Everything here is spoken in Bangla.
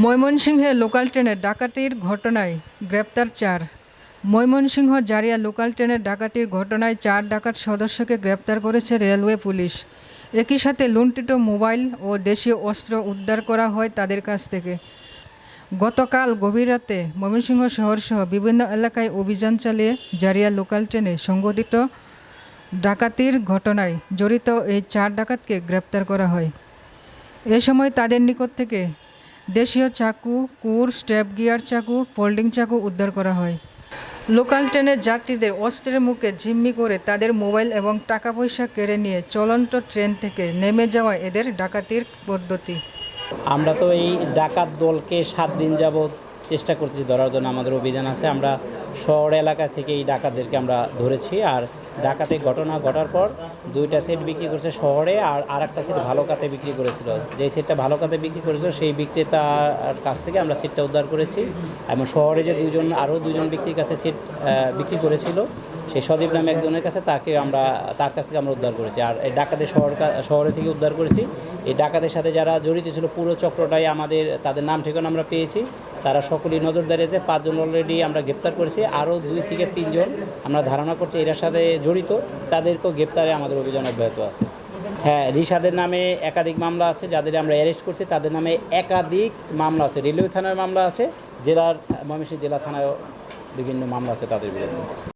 ময়মনসিংহে লোকাল ট্রেনে ডাকাতির ঘটনায় গ্রেপ্তার চার। ময়মনসিংহ জারিয়া লোকাল ট্রেনের ডাকাতির ঘটনায় চার ডাকাত সদস্যকে গ্রেপ্তার করেছে রেলওয়ে পুলিশ। একই সাথে লুণ্ঠিত মোবাইল ও দেশীয় অস্ত্র উদ্ধার করা হয় তাদের কাছ থেকে। গতকাল গভীর রাতে ময়মনসিংহ শহরসহ বিভিন্ন এলাকায় অভিযান চালিয়ে জারিয়া লোকাল ট্রেনে সংঘটিত ডাকাতির ঘটনায় জড়িত এই চার ডাকাতকে গ্রেপ্তার করা হয়। এ সময় তাদের নিকট থেকে দেশীয় চাকু, কুর স্টেপ গিয়ার চাকু, ফোল্ডিং চাকু উদ্ধার করা হয়। লোকাল ট্রেনের যাত্রীদের অস্ত্রের মুখে জিম্মি করে তাদের মোবাইল এবং টাকা পয়সা কেড়ে নিয়ে চলন্ত ট্রেন থেকে নেমে যাওয়া এদের ডাকাতির পদ্ধতি। আমরা তো এই ডাকাত দলকে সাত দিন যাবৎ চেষ্টা করছি ধরার জন্য আমাদের অভিযান আছে। আমরা শহর এলাকা থেকে এই ডাকাতদেরকে আমরা ধরেছি। আর ডাকাতের ঘটনা ঘটার পর দুইটা সেট বিক্রি করেছে শহরে আর আরেকটা সেট ভালো কাতে বিক্রি করেছিল। যেই সেটটা ভালো কাতে বিক্রি করেছিল, সেই বিক্রেতার কাছ থেকে আমরা সিটটা উদ্ধার করেছি। এবং শহরে যে দুজন আরও দুজন ব্যক্তির কাছে সিট বিক্রি করেছিল সেই সজীব নামে একজনের কাছে তাকে আমরা, তার কাছ থেকে আমরা উদ্ধার করেছি। আর এই ডাকাতের শহর শহরে থেকে উদ্ধার করেছি। এই ডাকাতের সাথে যারা জড়িত ছিল, পুরো চক্রটাই আমাদের, তাদের নাম ঠিকানা আমরা পেয়েছি। তারা সকলেই নজরদারি আছে পাঁচজন অলরেডি আমরা গ্রেপ্তার করেছি। আরও দুই থেকে তিনজন আমরা ধারণা করছি এটার সাথে জড়িত। তাদেরকেও গ্রেপ্তারে আমাদের অভিযান অব্যাহত আছে। হ্যাঁ রিশাদের নামে একাধিক মামলা আছে, যাদের আমরা অ্যারেস্ট করছি, তাদের নামে একাধিক মামলা আছে। রেলওয়ে থানার মামলা আছে, জেলার ময়মনসিংহ জেলা থানায় বিভিন্ন মামলা আছে তাদের বিরুদ্ধে।